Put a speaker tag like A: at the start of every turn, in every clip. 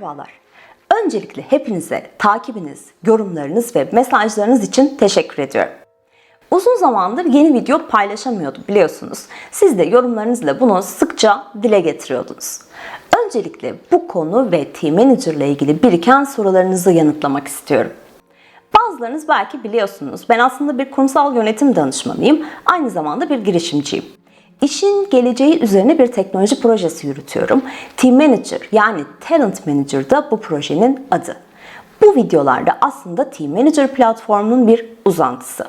A: Merhabalar. Öncelikle hepinize takibiniz, yorumlarınız ve mesajlarınız için teşekkür ediyorum. Uzun zamandır yeni video paylaşamıyordum biliyorsunuz. Siz de yorumlarınızla bunu sıkça dile getiriyordunuz. Öncelikle bu konu ve Team Manager ile ilgili biriken sorularınızı yanıtlamak istiyorum. Bazılarınız belki biliyorsunuz. Ben aslında bir kurumsal yönetim danışmanıyım. Aynı zamanda bir girişimciyim. İşin geleceği üzerine bir teknoloji projesi yürütüyorum. Team Manager yani Talent Manager da bu projenin adı. Bu videolarda aslında Team Manager platformunun bir uzantısı.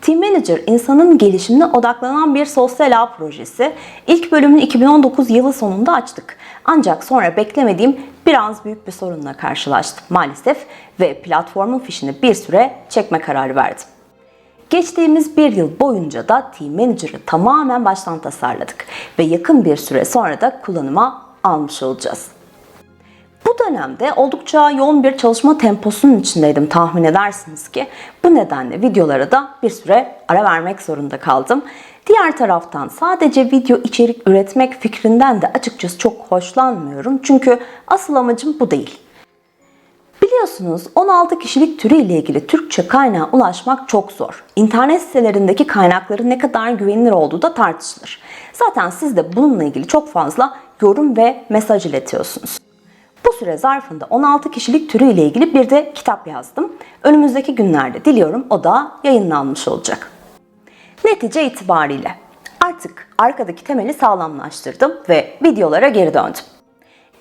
A: Team Manager insanın gelişimine odaklanan bir sosyal ağ projesi. İlk bölümünü 2019 yılı sonunda açtık. Ancak sonra beklemediğim biraz büyük bir sorunla karşılaştım maalesef ve platformun fişini bir süre çekme kararı verdim. Geçtiğimiz bir yıl boyunca da Team Manager'ı tamamen baştan tasarladık ve yakın bir süre sonra da kullanıma almış olacağız. Bu dönemde oldukça yoğun bir çalışma temposunun içindeydim tahmin edersiniz ki. Bu nedenle videolara da bir süre ara vermek zorunda kaldım. Diğer taraftan sadece video içerik üretmek fikrinden de açıkçası çok hoşlanmıyorum. Çünkü asıl amacım bu değil. Biliyorsunuz 16 kişilik türü ile ilgili Türkçe kaynağa ulaşmak çok zor. İnternet sitelerindeki kaynakların ne kadar güvenilir olduğu da tartışılır. Zaten siz de bununla ilgili çok fazla yorum ve mesaj iletiyorsunuz. Bu süre zarfında 16 kişilik türü ile ilgili bir de kitap yazdım. Önümüzdeki günlerde diliyorum o da yayınlanmış olacak. Netice itibariyle artık arkadaki temeli sağlamlaştırdım ve videolara geri döndüm.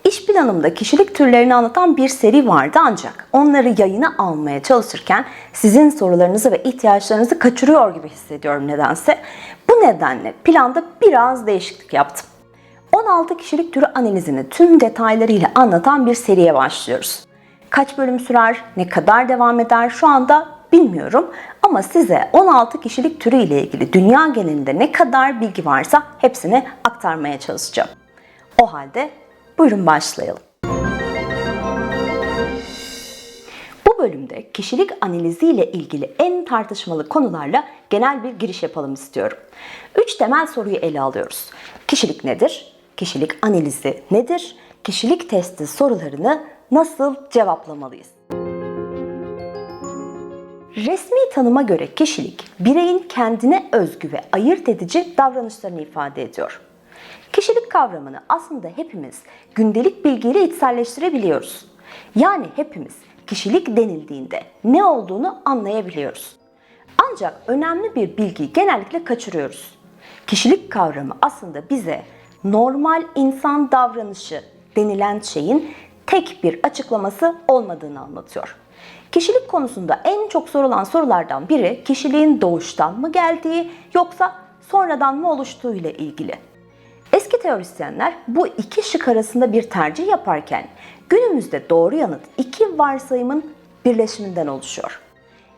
A: İş planımda kişilik türlerini anlatan bir seri vardı ancak onları yayına almaya çalışırken sizin sorularınızı ve ihtiyaçlarınızı kaçırıyor gibi hissediyorum nedense. Bu nedenle planda biraz değişiklik yaptım. 16 kişilik türü analizini tüm detaylarıyla anlatan bir seriye başlıyoruz. Kaç bölüm sürer, ne kadar devam eder şu anda bilmiyorum ama size 16 kişilik türü ile ilgili dünya genelinde ne kadar bilgi varsa hepsini aktarmaya çalışacağım. O halde buyurun başlayalım. Bu bölümde kişilik analizi ile ilgili en tartışmalı konularla genel bir giriş yapalım istiyorum. Üç temel soruyu ele alıyoruz. Kişilik nedir? Kişilik analizi nedir? Kişilik testi sorularını nasıl cevaplamalıyız? Resmi tanıma göre kişilik, bireyin kendine özgü ve ayırt edici davranışlarını ifade ediyor. Kişilik kavramını aslında hepimiz gündelik bilgiyle içselleştirebiliyoruz. Yani hepimiz kişilik denildiğinde ne olduğunu anlayabiliyoruz. Ancak önemli bir bilgiyi genellikle kaçırıyoruz. Kişilik kavramı aslında bize normal insan davranışı denilen şeyin tek bir açıklaması olmadığını anlatıyor. Kişilik konusunda en çok sorulan sorulardan biri kişiliğin doğuştan mı geldiği yoksa sonradan mı oluştuğu ile ilgili. Teorisyenler bu iki şık arasında bir tercih yaparken günümüzde doğru yanıt iki varsayımın birleşiminden oluşuyor.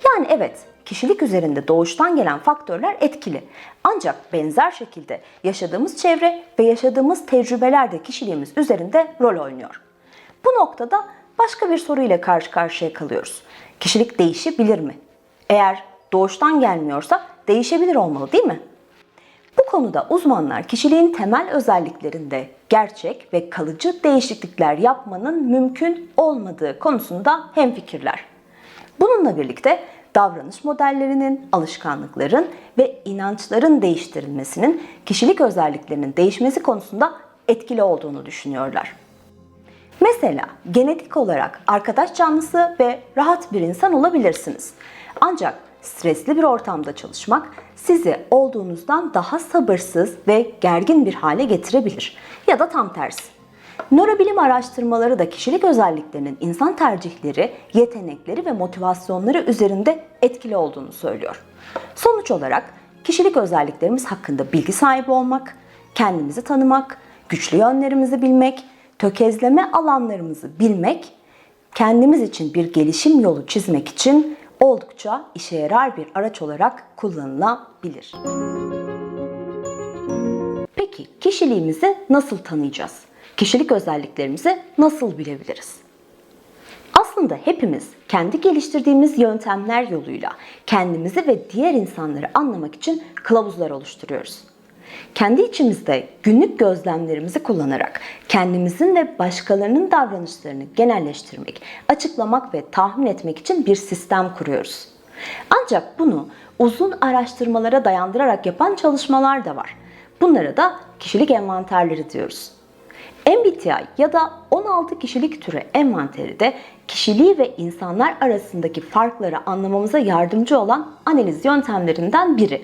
A: Yani evet, kişilik üzerinde doğuştan gelen faktörler etkili. Ancak benzer şekilde yaşadığımız çevre ve yaşadığımız tecrübeler de kişiliğimiz üzerinde rol oynuyor. Bu noktada başka bir soruyla karşı karşıya kalıyoruz. Kişilik değişebilir mi? Eğer doğuştan gelmiyorsa değişebilir olmalı değil mi? Bu konuda uzmanlar kişiliğin temel özelliklerinde gerçek ve kalıcı değişiklikler yapmanın mümkün olmadığı konusunda hemfikirler. Bununla birlikte davranış modellerinin, alışkanlıkların ve inançların değiştirilmesinin kişilik özelliklerinin değişmesi konusunda etkili olduğunu düşünüyorlar. Mesela genetik olarak arkadaş canlısı ve rahat bir insan olabilirsiniz. Ancak stresli bir ortamda çalışmak sizi olduğunuzdan daha sabırsız ve gergin bir hale getirebilir. Ya da tam tersi. Nörobilim araştırmaları da kişilik özelliklerinin insan tercihleri, yetenekleri ve motivasyonları üzerinde etkili olduğunu söylüyor. Sonuç olarak kişilik özelliklerimiz hakkında bilgi sahibi olmak, kendimizi tanımak, güçlü yönlerimizi bilmek, tökezleme alanlarımızı bilmek, kendimiz için bir gelişim yolu çizmek için oldukça işe yarar bir araç olarak kullanılabilir. Peki kişiliğimizi nasıl tanıyacağız? Kişilik özelliklerimizi nasıl bilebiliriz? Aslında hepimiz kendi geliştirdiğimiz yöntemler yoluyla kendimizi ve diğer insanları anlamak için kılavuzlar oluşturuyoruz. Kendi içimizde günlük gözlemlerimizi kullanarak kendimizin ve başkalarının davranışlarını genelleştirmek, açıklamak ve tahmin etmek için bir sistem kuruyoruz. Ancak bunu uzun araştırmalara dayandırarak yapan çalışmalar da var. Bunlara da kişilik envanterleri diyoruz. MBTI ya da 16 kişilik türü envanteri de kişiliği ve insanlar arasındaki farkları anlamamıza yardımcı olan analiz yöntemlerinden biri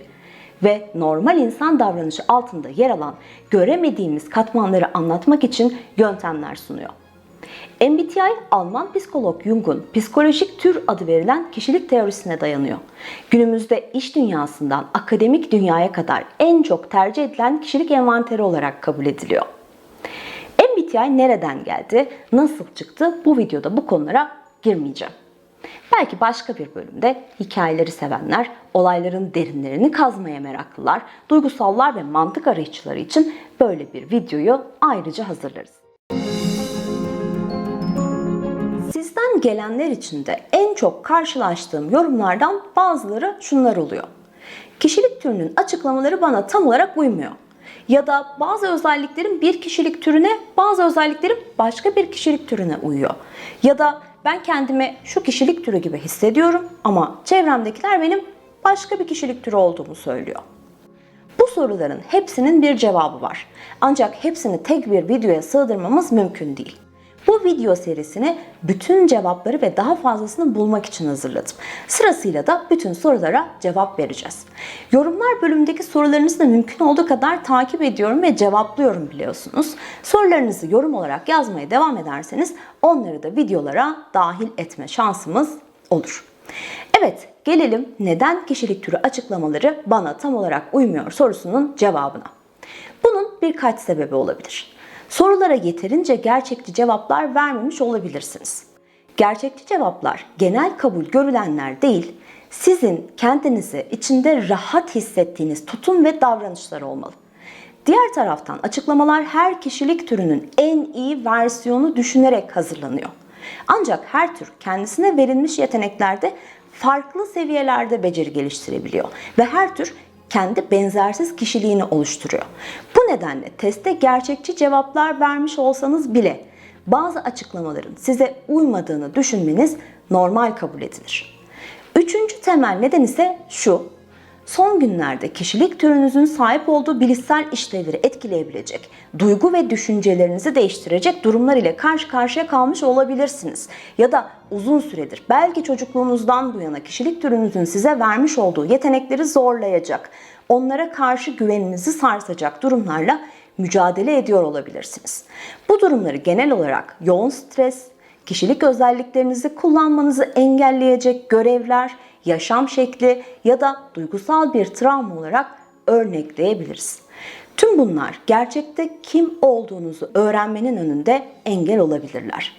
A: ve normal insan davranışı altında yer alan göremediğimiz katmanları anlatmak için yöntemler sunuyor. MBTI, Alman psikolog Jung'un psikolojik tür adı verilen kişilik teorisine dayanıyor. Günümüzde iş dünyasından akademik dünyaya kadar en çok tercih edilen kişilik envanteri olarak kabul ediliyor. MBTI nereden geldi, nasıl çıktı bu videoda bu konulara girmeyeceğim. Belki başka bir bölümde hikayeleri sevenler, olayların derinlerini kazmaya meraklılar, duygusallar ve mantık arayışçıları için böyle bir videoyu ayrıca hazırlarız. Sizden gelenler için de en çok karşılaştığım yorumlardan bazıları şunlar oluyor. Kişilik türünün açıklamaları bana tam olarak uymuyor. Ya da bazı özelliklerin bir kişilik türüne, bazı özelliklerin başka bir kişilik türüne uyuyor. Ya da ben kendimi şu kişilik türü gibi hissediyorum ama çevremdekiler benim başka bir kişilik türü olduğumu söylüyor. Bu soruların hepsinin bir cevabı var. Ancak hepsini tek bir videoya sığdırmamız mümkün değil. Bu video serisini bütün cevapları ve daha fazlasını bulmak için hazırladım. Sırasıyla da bütün sorulara cevap vereceğiz. Yorumlar bölümündeki sorularınızı da mümkün olduğu kadar takip ediyorum ve cevaplıyorum biliyorsunuz. Sorularınızı yorum olarak yazmaya devam ederseniz onları da videolara dahil etme şansımız olur. Evet, gelelim neden kişilik türü açıklamaları bana tam olarak uymuyor sorusunun cevabına. Bunun birkaç sebebi olabilir. Sorulara yeterince gerçekçi cevaplar vermemiş olabilirsiniz. Gerçekçi cevaplar genel kabul görülenler değil, sizin kendinizi içinde rahat hissettiğiniz tutum ve davranışlar olmalı. Diğer taraftan açıklamalar her kişilik türünün en iyi versiyonu düşünerek hazırlanıyor. Ancak her tür kendisine verilmiş yeteneklerde farklı seviyelerde beceri geliştirebiliyor ve her tür kendi benzersiz kişiliğini oluşturuyor. Bu nedenle teste gerçekçi cevaplar vermiş olsanız bile bazı açıklamaların size uymadığını düşünmeniz normal kabul edilir. Üçüncü temel neden ise şu. Son günlerde kişilik türünüzün sahip olduğu bilişsel işlevleri etkileyebilecek, duygu ve düşüncelerinizi değiştirecek durumlar ile karşı karşıya kalmış olabilirsiniz. Ya da uzun süredir belki çocukluğunuzdan bu yana kişilik türünüzün size vermiş olduğu yetenekleri zorlayacak, onlara karşı güveninizi sarsacak durumlarla mücadele ediyor olabilirsiniz. Bu durumları genel olarak yoğun stres, kişilik özelliklerinizi kullanmanızı engelleyecek görevler, yaşam şekli ya da duygusal bir travma olarak örnekleyebiliriz. Tüm bunlar gerçekte kim olduğunuzu öğrenmenin önünde engel olabilirler.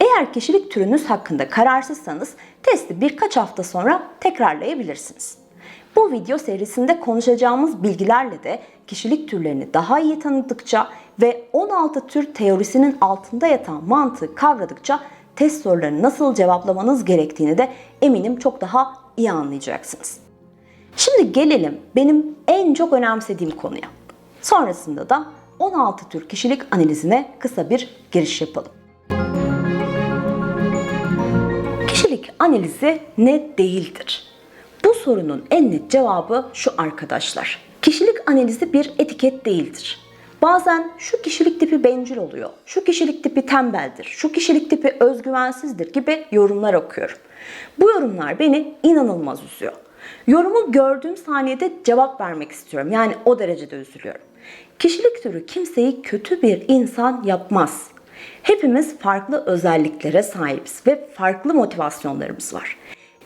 A: Eğer kişilik türünüz hakkında kararsızsanız testi birkaç hafta sonra tekrarlayabilirsiniz. Bu video serisinde konuşacağımız bilgilerle de kişilik türlerini daha iyi tanıdıkça ve 16 tür teorisinin altında yatan mantığı kavradıkça test sorularını nasıl cevaplamanız gerektiğini de eminim çok daha iyi anlayacaksınız. Şimdi gelelim benim en çok önemsediğim konuya. Sonrasında da 16 tür kişilik analizine kısa bir giriş yapalım. Kişilik analizi ne değildir? Bu sorunun en net cevabı şu arkadaşlar. Kişilik analizi bir etiket değildir. Bazen şu kişilik tipi bencil oluyor, şu kişilik tipi tembeldir, şu kişilik tipi özgüvensizdir gibi yorumlar okuyorum. Bu yorumlar beni inanılmaz üzüyor. Yorumu gördüğüm saniyede cevap vermek istiyorum. Yani o derecede üzülüyorum. Kişilik türü kimseyi kötü bir insan yapmaz. Hepimiz farklı özelliklere sahibiz ve farklı motivasyonlarımız var.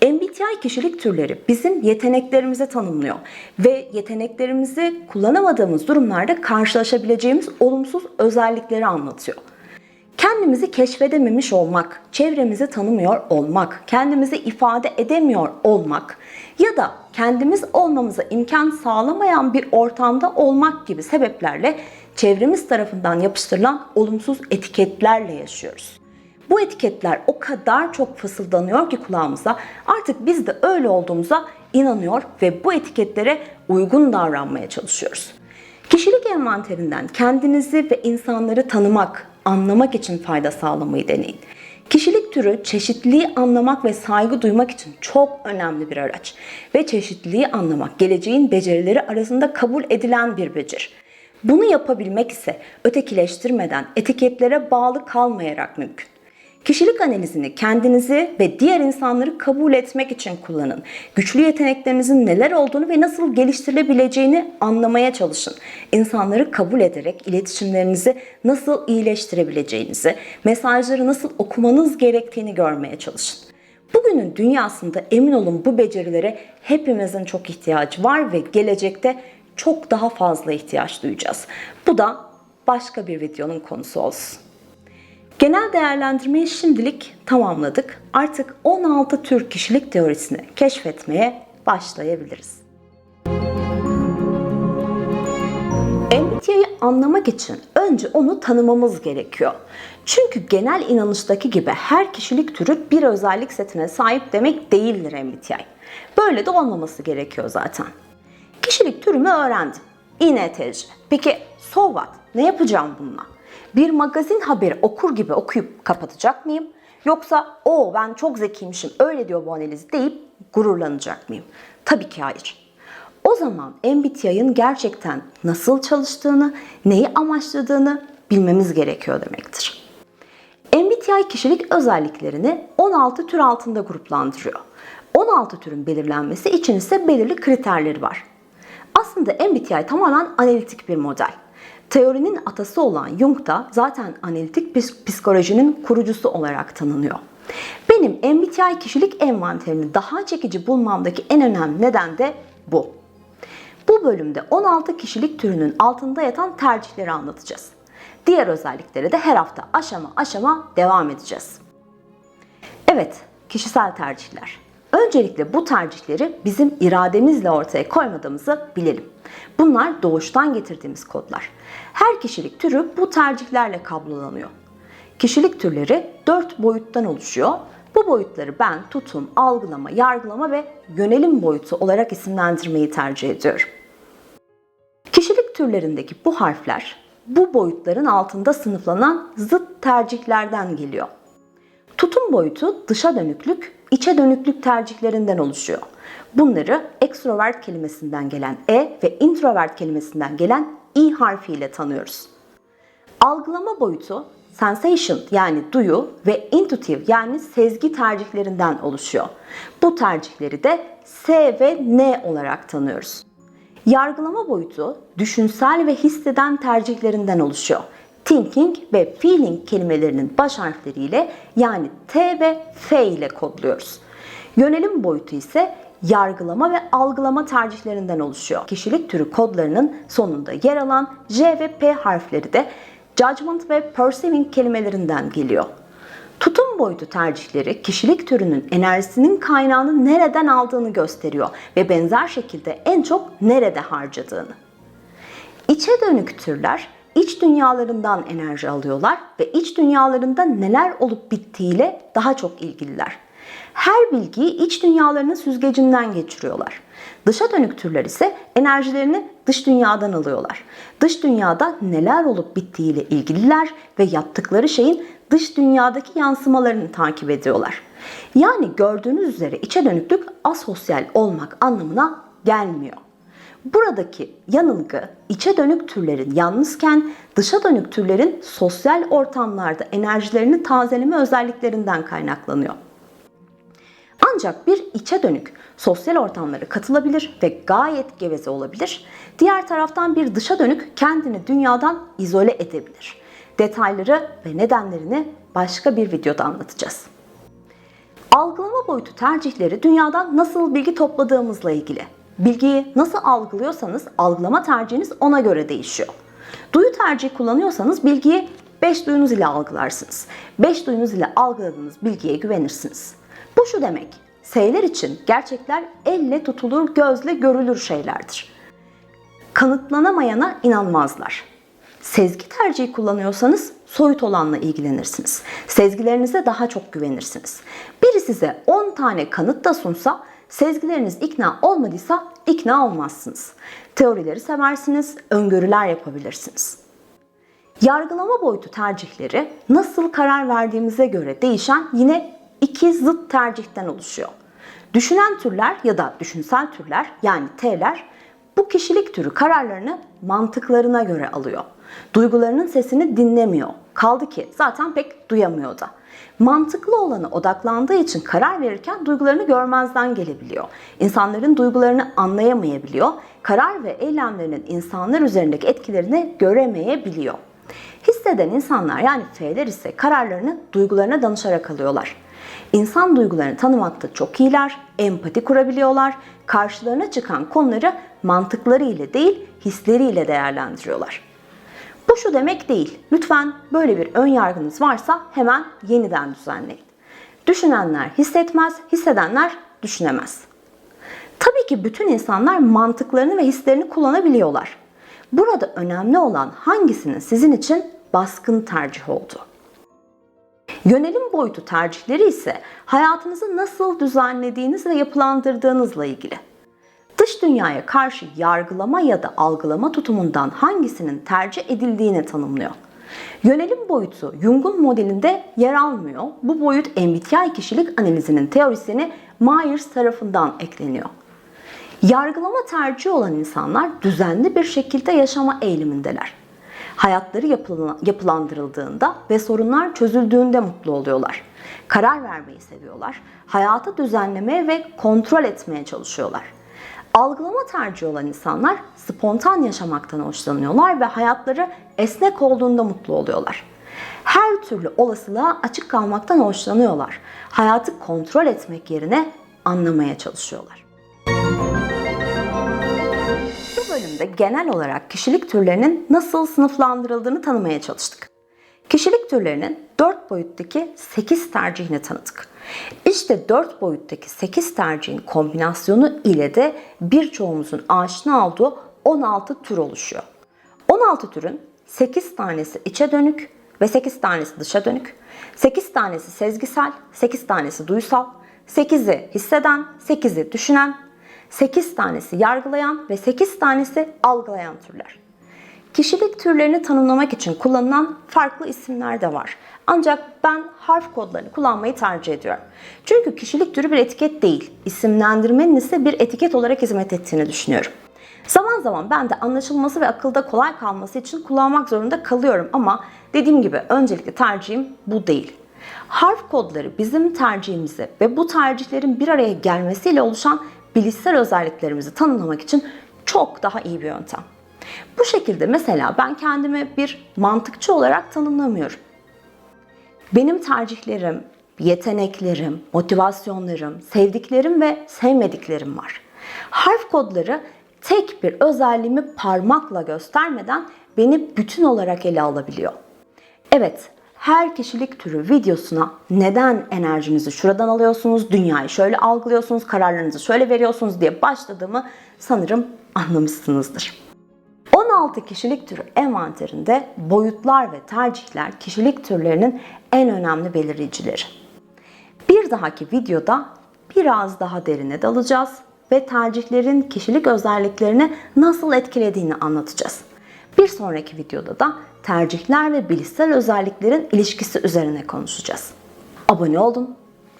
A: MBTI kişilik türleri bizim yeteneklerimizi tanımlıyor ve yeteneklerimizi kullanamadığımız durumlarda karşılaşabileceğimiz olumsuz özellikleri anlatıyor. Kendimizi keşfedememiş olmak, çevremizi tanımıyor olmak, kendimizi ifade edemiyor olmak ya da kendimiz olmamıza imkan sağlamayan bir ortamda olmak gibi sebeplerle çevremiz tarafından yapıştırılan olumsuz etiketlerle yaşıyoruz. Bu etiketler o kadar çok fısıldanıyor ki kulağımıza artık biz de öyle olduğumuza inanıyor ve bu etiketlere uygun davranmaya çalışıyoruz. Kişilik envanterinden kendinizi ve insanları tanımak, anlamak için fayda sağlamayı deneyin. Kişilik türü çeşitliliği anlamak ve saygı duymak için çok önemli bir araç. Ve çeşitliliği anlamak geleceğin becerileri arasında kabul edilen bir beceri. Bunu yapabilmek ise ötekileştirmeden, etiketlere bağlı kalmayarak mümkün. Kişilik analizini kendinizi ve diğer insanları kabul etmek için kullanın. Güçlü yeteneklerinizin neler olduğunu ve nasıl geliştirilebileceğini anlamaya çalışın. İnsanları kabul ederek iletişimlerinizi nasıl iyileştirebileceğinizi, mesajları nasıl okumanız gerektiğini görmeye çalışın. Bugünün dünyasında emin olun bu becerilere hepimizin çok ihtiyacı var ve gelecekte çok daha fazla ihtiyaç duyacağız. Bu da başka bir videonun konusu olsun. Genel değerlendirmeyi şimdilik tamamladık. Artık 16 tür kişilik teorisini keşfetmeye başlayabiliriz. MBTI'yi anlamak için önce onu tanımamız gerekiyor. Çünkü genel inanıştaki gibi her kişilik türü bir özellik setine sahip demek değildir MBTI. Böyle de olmaması gerekiyor zaten. Kişilik türümü öğrendim. INTC. Peki so what? Ne yapacağım bununla? Bir magazin haberi okur gibi okuyup kapatacak mıyım? Yoksa o ben çok zekiymişim öyle diyor bu analiz deyip gururlanacak mıyım? Tabii ki hayır. O zaman MBTI'nin gerçekten nasıl çalıştığını, neyi amaçladığını bilmemiz gerekiyor demektir. MBTI kişilik özelliklerini 16 tür altında gruplandırıyor. 16 türün belirlenmesi için ise belirli kriterleri var. Aslında MBTI tamamen analitik bir model. Teorinin atası olan Jung da zaten analitik psikolojinin kurucusu olarak tanınıyor. Benim MBTI kişilik envanterini daha çekici bulmamdaki en önemli neden de bu. Bu bölümde 16 kişilik türünün altında yatan tercihleri anlatacağız. Diğer özelliklere de her hafta aşama aşama devam edeceğiz. Evet, kişisel tercihler. Öncelikle bu tercihleri bizim irademizle ortaya koymadığımızı bilelim. Bunlar doğuştan getirdiğimiz kodlar. Her kişilik türü bu tercihlerle kablolanıyor. Kişilik türleri dört boyuttan oluşuyor. Bu boyutları ben tutum, algılama, yargılama ve yönelim boyutu olarak isimlendirmeyi tercih ediyorum. Kişilik türlerindeki bu harfler bu boyutların altında sınıflanan zıt tercihlerden geliyor. Boyutu dışa dönüklük, içe dönüklük tercihlerinden oluşuyor. Bunları extrovert kelimesinden gelen E ve introvert kelimesinden gelen I harfiyle tanıyoruz. Algılama boyutu sensation yani duyu ve intuitive yani sezgi tercihlerinden oluşuyor. Bu tercihleri de S ve N olarak tanıyoruz. Yargılama boyutu düşünsel ve hisseden tercihlerinden oluşuyor. Thinking ve feeling kelimelerinin baş harfleriyle yani T ve F ile kodluyoruz. Yönelim boyutu ise yargılama ve algılama tercihlerinden oluşuyor. Kişilik türü kodlarının sonunda yer alan J ve P harfleri de judgment ve perceiving kelimelerinden geliyor. Tutum boyutu tercihleri kişilik türünün enerjisinin kaynağını nereden aldığını gösteriyor ve benzer şekilde en çok nerede harcadığını. İçe dönük türler iç dünyalarından enerji alıyorlar ve iç dünyalarında neler olup bittiğiyle daha çok ilgililer. Her bilgiyi iç dünyalarının süzgecinden geçiriyorlar. Dışa dönük türler ise enerjilerini dış dünyadan alıyorlar. Dış dünyada neler olup bittiğiyle ilgililer ve yaptıkları şeyin dış dünyadaki yansımalarını takip ediyorlar. Yani gördüğünüz üzere içe dönüklük asosyal olmak anlamına gelmiyor. Buradaki yanılgı içe dönük türlerin yalnızken dışa dönük türlerin sosyal ortamlarda enerjilerini tazeleme özelliklerinden kaynaklanıyor. Ancak bir içe dönük sosyal ortamlara katılabilir ve gayet geveze olabilir. Diğer taraftan bir dışa dönük kendini dünyadan izole edebilir. Detayları ve nedenlerini başka bir videoda anlatacağız. Algılama boyutu tercihleri dünyadan nasıl bilgi topladığımızla ilgili. Bilgiyi nasıl algılıyorsanız algılama tercihiniz ona göre değişiyor. Duyu tercihi kullanıyorsanız bilgiyi 5 duyunuz ile algılarsınız. 5 duyunuz ile algıladığınız bilgiye güvenirsiniz. Bu şu demek, S'ler için gerçekler elle tutulur, gözle görülür şeylerdir. Kanıtlanamayana inanmazlar. Sezgi tercihi kullanıyorsanız soyut olanla ilgilenirsiniz. Sezgilerinize daha çok güvenirsiniz. Biri size 10 tane kanıt da sunsa Sezgileriniz ikna olmadıysa ikna olmazsınız. Teorileri seversiniz, öngörüler yapabilirsiniz. Yargılama boyutu tercihleri nasıl karar verdiğimize göre değişen yine iki zıt tercihten oluşuyor. Düşünen türler ya da düşünsel türler yani T'ler bu kişilik türü kararlarını mantıklarına göre alıyor. Duygularının sesini dinlemiyor. Kaldı ki zaten pek duyamıyor da. Mantıklı olana odaklandığı için karar verirken duygularını görmezden gelebiliyor. İnsanların duygularını anlayamayabiliyor. Karar ve eylemlerinin insanlar üzerindeki etkilerini göremeyebiliyor. Hisseden insanlar yani F'ler ise kararlarını duygularına danışarak alıyorlar. İnsan duygularını tanımakta çok iyiler, empati kurabiliyorlar, karşılarına çıkan konuları mantıkları ile değil hisleriyle değerlendiriyorlar. Bu şu demek değil. Lütfen böyle bir ön yargınız varsa hemen yeniden düzenleyin. Düşünenler hissetmez, hissedenler düşünemez. Tabii ki bütün insanlar mantıklarını ve hislerini kullanabiliyorlar. Burada önemli olan hangisinin sizin için baskın tercih olduğu. Yönelim boyutu tercihleri ise hayatınızı nasıl düzenlediğiniz ve yapılandırdığınızla ilgili. Dünyaya karşı yargılama ya da algılama tutumundan hangisinin tercih edildiğini tanımlıyor. Yönelim boyutu Jung'un modelinde yer almıyor. Bu boyut MBTI kişilik analizinin teorisini Myers tarafından ekleniyor. Yargılama tercihi olan insanlar düzenli bir şekilde yaşama eğilimindeler. Hayatları yapılandırıldığında ve sorunlar çözüldüğünde mutlu oluyorlar. Karar vermeyi seviyorlar. Hayatı düzenlemeye ve kontrol etmeye çalışıyorlar. Algılama tercihi olan insanlar spontan yaşamaktan hoşlanıyorlar ve hayatları esnek olduğunda mutlu oluyorlar. Her türlü olasılığa açık kalmaktan hoşlanıyorlar. Hayatı kontrol etmek yerine anlamaya çalışıyorlar. Bu bölümde genel olarak kişilik türlerinin nasıl sınıflandırıldığını tanımaya çalıştık. Kişilik türlerinin 4 boyuttaki 8 tercihini tanıdık. İşte 4 boyuttaki 8 tercihin kombinasyonu ile de birçoğumuzun aşina olduğu 16 tür oluşuyor. 16 türün 8 tanesi içe dönük ve 8 tanesi dışa dönük, 8 tanesi sezgisel, 8 tanesi duysal, 8'i hisseden, 8'i düşünen, 8 tanesi yargılayan ve 8 tanesi algılayan türler. Kişilik türlerini tanımlamak için kullanılan farklı isimler de var. Ancak ben harf kodlarını kullanmayı tercih ediyorum. Çünkü kişilik türü bir etiket değil, isimlendirmenin ise bir etiket olarak hizmet ettiğini düşünüyorum. Zaman zaman ben de anlaşılması ve akılda kolay kalması için kullanmak zorunda kalıyorum ama dediğim gibi öncelikli tercihim bu değil. Harf kodları bizim tercihimizi ve bu tercihlerin bir araya gelmesiyle oluşan bilişsel özelliklerimizi tanımlamak için çok daha iyi bir yöntem. Bu şekilde mesela ben kendimi bir mantıkçı olarak tanımlamıyorum. Benim tercihlerim, yeteneklerim, motivasyonlarım, sevdiklerim ve sevmediklerim var. Harf kodları tek bir özelliğimi parmakla göstermeden beni bütün olarak ele alabiliyor. Evet, her kişilik türü videosuna neden enerjinizi şuradan alıyorsunuz, dünyayı şöyle algılıyorsunuz, kararlarınızı şöyle veriyorsunuz diye başladığımı sanırım anlamışsınızdır. 16 kişilik türü envanterinde boyutlar ve tercihler kişilik türlerinin en önemli belirleyicileri. Bir dahaki videoda biraz daha derine dalacağız ve tercihlerin kişilik özelliklerini nasıl etkilediğini anlatacağız. Bir sonraki videoda da tercihler ve bilişsel özelliklerin ilişkisi üzerine konuşacağız. Abone olun,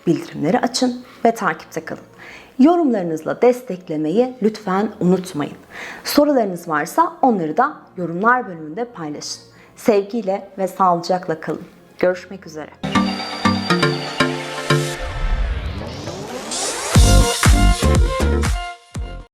A: bildirimleri açın ve takipte kalın. Yorumlarınızla desteklemeyi lütfen unutmayın. Sorularınız varsa onları da yorumlar bölümünde paylaşın. Sevgiyle ve sağlıcakla kalın. Görüşmek üzere.